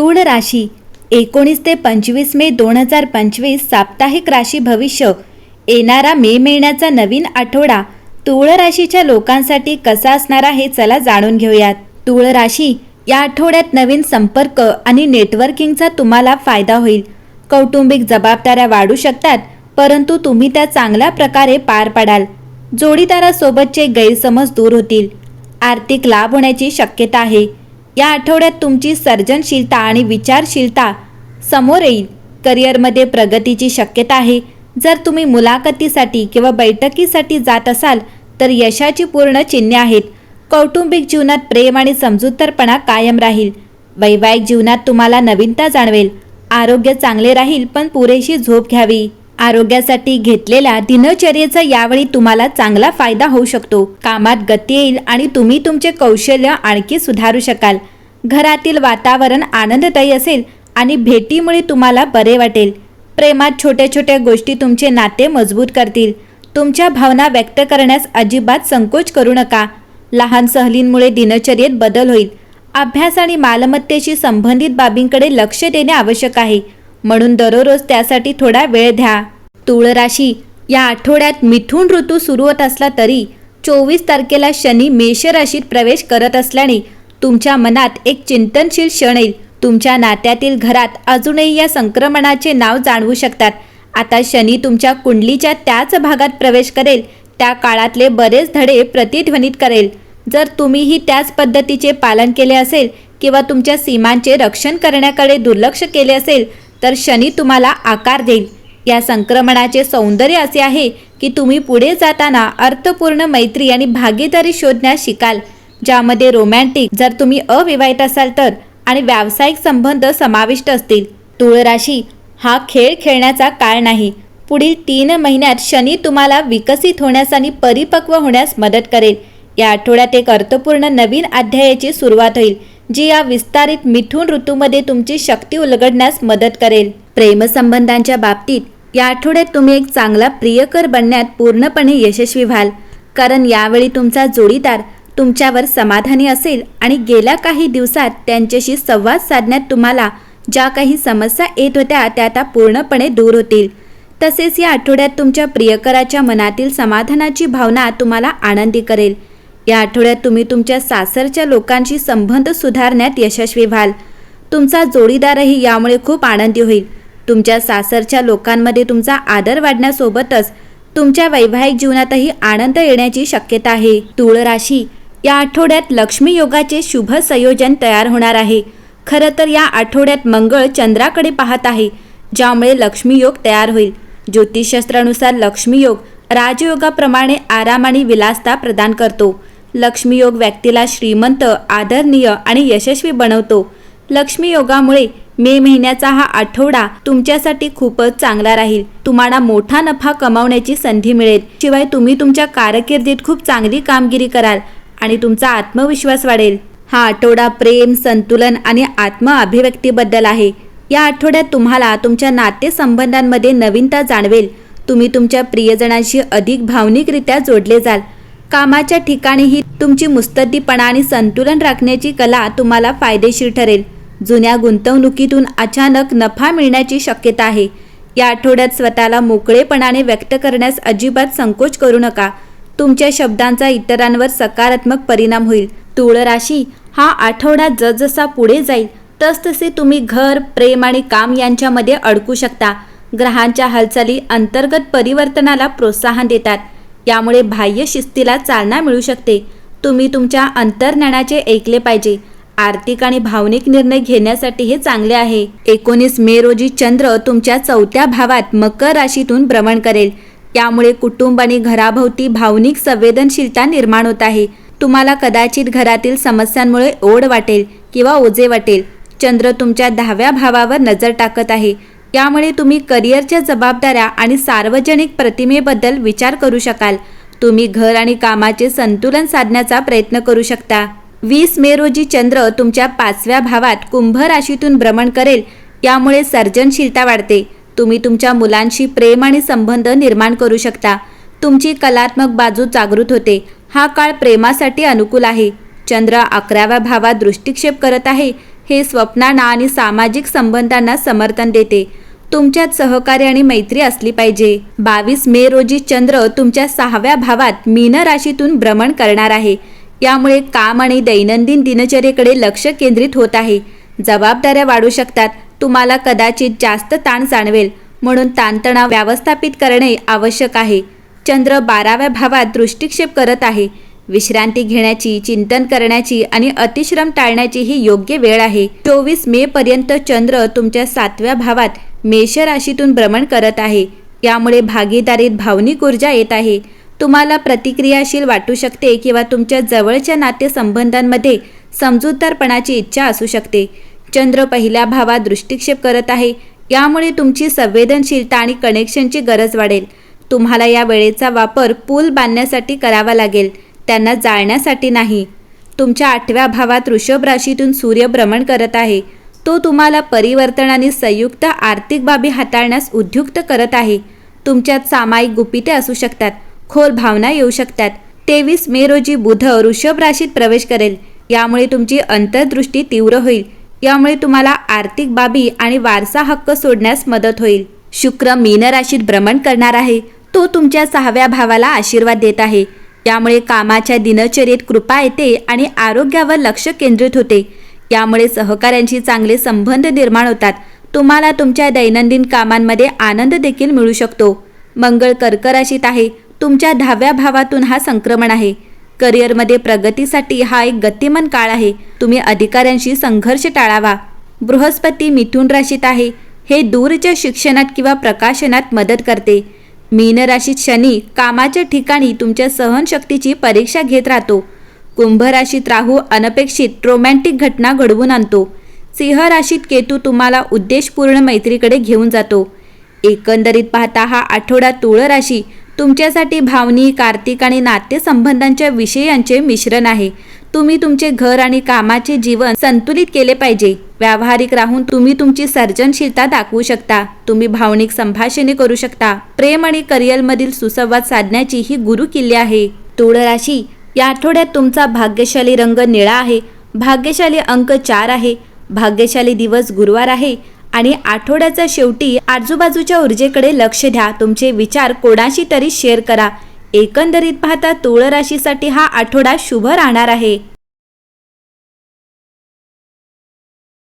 तूळ राशी एकोणीस ते पंचवीस मे दोन हजार पंचवीस साप्ताहिक राशी भविष्य येणारा मे महिन्याचा नवीन आठवडा तुळ राशीच्या लोकांसाठी कसा असणार आहे चला जाणून घेऊयात. तुळ राशी या आठवड्यात नवीन संपर्क आणि नेटवर्किंगचा तुम्हाला फायदा होईल. कौटुंबिक जबाबदाऱ्या वाढू शकतात परंतु तुम्ही त्या चांगल्या प्रकारे पार पाडाल. जोडीदारासोबतचे गैरसमज दूर होतील. आर्थिक लाभ होण्याची शक्यता आहे. या आठवड्यात तुमची सर्जनशीलता आणि विचारशीलता समोर येईल. करिअरमध्ये प्रगतीची शक्यता आहे. जर तुम्ही मुलाखतीसाठी किंवा बैठकीसाठी जात असाल तर यशाची पूर्ण चिन्हे आहेत. कौटुंबिक जीवनात प्रेम आणि समजूतदारपणा कायम राहील. वैवाहिक जीवनात तुम्हाला नवीनता जाणवेल. आरोग्य चांगले राहील पण पुरेशी झोप घ्यावी. आरोग्यासाठी घेतलेल्या दिनचर्येचा यावेळी तुम्हाला चांगला फायदा होऊ शकतो. कामात गती येईल आणि तुम्ही तुमचे कौशल्य आणखी सुधारू शकाल. घरातील वातावरण आनंददायी असेल आणि भेटीमुळे तुम्हाला बरे वाटेल. प्रेमात छोट्या छोट्या गोष्टी तुमचे नाते मजबूत करतील. तुमच्या भावना व्यक्त करण्यास अजिबात संकोच करू नका. लहान सहलींमुळे दिनचर्येत बदल होईल. अभ्यास आणि मालमत्तेशी संबंधित बाबींकडे लक्ष देणे आवश्यक आहे. म्हणून दररोज त्यासाठी थोडा वेळ द्या. तुळराशी या आठवड्यात मिथून ऋतू सुरू होत असला तरी चोवीस तारखेला शनी मेष राशीत प्रवेश करत असल्याने तुमच्या मनात एक चिंतनशील क्षण येईल. तुमच्या नात्यातील घरात अजूनही या संक्रमणाचे नाव जाणवू शकतात. आता शनी तुमच्या कुंडलीच्या त्याच भागात प्रवेश करेल. त्या काळातले बरेच धडे प्रतिध्वनित करेल. जर तुम्हीही त्याच पद्धतीचे पालन केले असेल किंवा तुमच्या सीमांचे रक्षण करण्याकडे दुर्लक्ष केले असेल तर शनी तुम्हाला आकार देईल. या संक्रमणाचे सौंदर्य असे आहे की तुम्ही पुढे जाताना अर्थपूर्ण मैत्री आणि भागीदारी शोधण्यास शिकाल ज्यामध्ये रोमॅन्टिक जर तुम्ही अविवाहित असाल तर आणि व्यावसायिक संबंध समाविष्ट असतील. तुळ राशी हा खेळ खेळण्याचा काळ नाही. पुढील तीन महिन्यात शनी तुम्हाला विकसित होण्यास आणि परिपक्व होण्यास मदत करेल. या आठवड्यात एक अर्थपूर्ण नवीन अध्यायाची सुरुवात होईल. जी या विस्तारित मिथून ऋतूमध्ये तुमची शक्ती उलगडण्यास मदत करेल. प्रेमसंबंधांच्या बाबतीत या आठवड्यात तुम्ही एक चांगला प्रियकर बनण्यात पूर्णपणे यशस्वी व्हाल. कारण यावेळी तुमचा जोडीदार तुमच्यावर समाधानी असेल आणि गेल्या काही दिवसात त्यांच्याशी संवाद साधण्यात तुम्हाला ज्या काही समस्या येत होत्या त्या आता पूर्णपणे दूर होतील. तसेच या आठवड्यात तुमच्या प्रियकराच्या मनातील समाधानाची भावना तुम्हाला आनंदी करेल. या आठवड्यात तुम्ही तुमच्या सासरच्या लोकांशी संबंध सुधारण्यात यशस्वी व्हाल. तुमचा जोडीदारही यामुळे खूप आनंदी होईल. तुमच्या सासरच्या लोकांमध्ये तुमचा आदर वाढण्यासोबतच तुमच्या वैवाहिक जीवनातही आनंद येण्याची शक्यता आहे. तुळ राशी या आठवड्यात लक्ष्मी योगाचे शुभ संयोजन तयार होणार आहे. खरं तर या आठवड्यात मंगळ चंद्राकडे पाहत आहे ज्यामुळे लक्ष्मी योग तयार होईल. ज्योतिषशास्त्रानुसार लक्ष्मी योग राजयोगाप्रमाणे आराम आणि विलासता प्रदान करतो. लक्ष्मीयोग व्यक्तीला श्रीमंत आदरणीय आणि यशस्वी बनवतो. लक्ष्मीयोगामुळे मे महिन्याचा हा आठवडा तुमच्यासाठी खूपच चांगला राहील. तुम्हाला मोठा नफा कमावण्याची संधी मिळेल. शिवाय तुम्ही तुमच्या कारकिर्दीत खूप चांगली कामगिरी कराल आणि तुमचा आत्मविश्वास वाढेल. हा आठवडा प्रेम संतुलन आणि आत्म अभिव्यक्तीबद्दल आहे. या आठवड्यात तुम्हाला तुमच्या नातेसंबंधांमध्ये नवीनता जाणवेल. तुम्ही तुमच्या प्रियजनांशी अधिक भावनिकरित्या जोडले जाल. कामाच्या ठिकाणीही तुमची मुस्तद्दीपणा आणि संतुलन राखण्याची कला तुम्हाला फायदेशीर ठरेल. जुन्या गुंतवणुकीतून अचानक नफा मिळण्याची शक्यता आहे. या आठवड्यात स्वतःला मोकळेपणाने व्यक्त करण्यास अजिबात संकोच करू नका. तुमच्या शब्दांचा इतरांवर सकारात्मक परिणाम होईल. तुळ राशी हा आठवडा जसजसा पुढे जाईल तसतसे तुम्ही घर प्रेम आणि काम यांच्यामध्ये अडकू शकता. ग्रहांच्या हालचाली अंतर्गत परिवर्तनाला प्रोत्साहन देतात. यामुळे बाह्य शिस्तीला चालना मिळू शकते. तुम्ही तुमच्या अंतर्ज्ञानाचे ऐकले पाहिजे. आर्थिक आणि भावनिक निर्णय घेण्यासाठी हे चांगले आहे. एकोणीस मे रोजी चंद्र तुमच्या चौथ्या भावात मकर राशीतून भ्रमण करेल. यामुळे कुटुंब आणि घराभोवती भावनिक संवेदनशीलता निर्माण होत आहे. तुम्हाला कदाचित घरातील समस्यांमुळे ओढ वाटेल किंवा ओझे वाटेल. चंद्र तुमच्या दहाव्या भावावर नजर टाकत आहे. यामुळे तुम्ही करिअरच्या जबाबदाऱ्या आणि सार्वजनिक प्रतिमेबद्दल विचार करू शकाल. तुम्ही घर आणि कामाचे संतुलन साधण्याचा प्रयत्न करू शकता. वीस मे रोजी चंद्र तुमच्या पाचव्या भावात कुंभ राशीतून भ्रमण करेल. यामुळे सर्जनशीलता वाढते. तुम्ही तुमच्या मुलांशी प्रेम आणि संबंध निर्माण करू शकता. तुमची कलात्मक बाजू जागृत होते. हा काळ प्रेमासाठी अनुकूल आहे. चंद्र अकराव्या भावात दृष्टिक्षेप करत आहे. हे स्वप्नांना आणि सामाजिक संबंधांना समर्थन देते. तुमच्यात सहकार्य आणि मैत्री असली पाहिजे. बावीस मे रोजी चंद्र तुमच्या सहाव्या भावात मीन राशीतून भ्रमण करणार आहे. यामुळे काम आणि दैनंदिन दिनचर्येकडे लक्ष केंद्रित होत आहे. जबाबदाऱ्या वाढू शकतात. तुम्हाला कदाचित जास्त ताण जाणवेल. म्हणून ताणतणाव व्यवस्थापित करणे आवश्यक आहे. चंद्र बाराव्या भावात दृष्टिक्षेप करत आहे. विश्रांती घेण्याची चिंतन करण्याची आणि अतिश्रम टाळण्याची ही योग्य वेळ आहे. चोवीस मे पर्यंत चंद्र तुमच्या सातव्या भावात मेष राशीतून भ्रमण करत आहे. यामुळे भागीदारीत भावनिक ऊर्जा येत आहे. तुम्हाला प्रतिक्रियाशील वाटू शकते किंवा तुमच्या जवळच्या नातेसंबंधांमध्ये समजूतदारपणाची इच्छा असू शकते. चंद्र पहिल्या भावात दृष्टिक्षेप करत आहे. यामुळे तुमची संवेदनशीलता आणि कनेक्शनची गरज वाढेल. तुम्हाला या वेळेचा वापर पूल बांधण्यासाठी करावा लागेल. त्यांना जाळण्यासाठी नाही. तुमच्या आठव्या भावात वृषभ राशीतून सूर्य भ्रमण करत आहे. तो तुम्हाला परिवर्तन आणि संयुक्त आर्थिक बाबी हाताळण्यास उद्युक्त करत आहे. तुमच्यात सामायिक गुपिते असू शकतात. खोल भावना येऊ शकतात. तेवीस मे रोजी बुध वृषभ राशीत प्रवेश करेल. यामुळे तुमची अंतर्दृष्टी तीव्र होईल. यामुळे तुम्हाला आर्थिक बाबी आणि वारसा हक्क सोडण्यास मदत होईल. शुक्र मीन राशीत भ्रमण करणार आहे. तो तुमच्या सहाव्या भावाला आशीर्वाद देत आहे. यामुळे कामाच्या दिनचर्येत कृपा येते आणि आरोग्यावर लक्ष केंद्रित होते. यामुळे सहकाऱ्यांशी चांगले संबंध निर्माण होतात. तुम्हाला तुमच्या दैनंदिन कामांमध्ये आनंद देखील मिळू शकतो. मंगळ कर्क राशीत आहे. तुमच्या दहाव्या भावातून हा संक्रमण आहे. करिअरमध्ये प्रगतीसाठी हा एक गतिमान काळ आहे. तुम्ही अधिकाऱ्यांशी संघर्ष टाळावा. बृहस्पती मिथुन राशीत आहे. हे दूरच्या शिक्षणात किंवा प्रकाशनात मदत करते. मीन राशीत शनी कामाच्या ठिकाणी तुमच्या सहनशक्तीची परीक्षा घेत राहतो. कुंभ राशीत राहू अनपेक्षित रोमॅन्टिक घटना घडवून आणतो. सिंह राशीत केतू तुम्हाला उद्देशपूर्ण मैत्रीकडे घेऊन जातो. एकंदरीत पाहता हा आठवडा तुळ राशी तुमच्यासाठी भावनिक आर्थिक आणि नात्यसंबंधांच्या विषयांचे मिश्रण आहे. तुम्ही तुमचे घर आणि कामाचे जीवन संतुलित केले पाहिजे. व्यावहारिक राहून तुम्ही तुमची सर्जनशीलता दाखवू शकता. तुम्ही भावनिक संभाषणे करू शकता. प्रेम आणि करिअरमधील सुसंवाद साधण्याची ही गुरु किल्ली आहे. तुळ राशी या आठवड्यात तुमचा भाग्यशाली रंग निळा आहे भाग्यशाली अंक चार आहे भाग्यशाली दिवस गुरुवार आहे आणि आठवड्याच्या शेवटी आजूबाजूच्या ऊर्जेकडे लक्ष द्या. तुमचे विचार कोणाशी तरी शेअर करा. एकंदरीत पाहता तुळ राशीसाठी हा आठवडा शुभ राहणार आहे.